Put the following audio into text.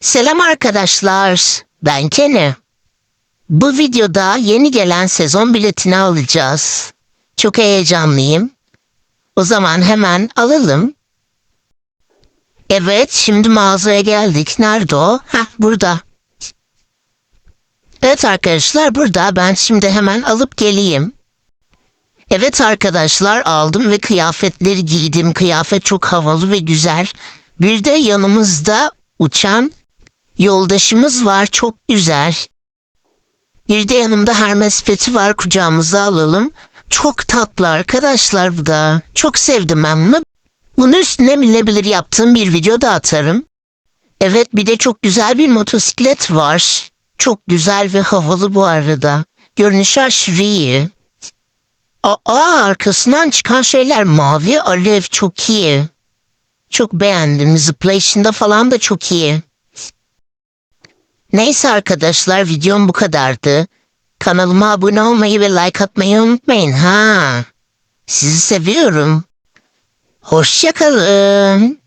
Selam arkadaşlar. Ben Kenny. Bu videoda yeni gelen sezon biletini alacağız. Çok heyecanlıyım. O zaman hemen alalım. Evet, şimdi mağazaya geldik. Nerede o? Heh, burada. Evet arkadaşlar, burada. Ben şimdi hemen alıp geleyim. Evet arkadaşlar, aldım ve kıyafetleri giydim. Kıyafet çok havalı ve güzel. Bir de yanımızda uçan yoldaşımız var. Çok güzel. Bir de yanımda Hermes peti var. Kucağımıza alalım. Çok tatlı arkadaşlar bu da. Çok sevdim ben bunu. Bunun üstüne bilebilir yaptığım bir video da atarım. Evet bir de çok güzel bir motosiklet var. Çok güzel ve havalı bu arada. Görünüşü aşırı iyi. Aa arkasından çıkan şeyler mavi alev çok iyi. Çok beğendim. Zıplayışında falan da çok iyi. Neyse arkadaşlar videom bu kadardı. Kanalıma abone olmayı ve like atmayı unutmayın ha. Sizi seviyorum. Hoşçakalın.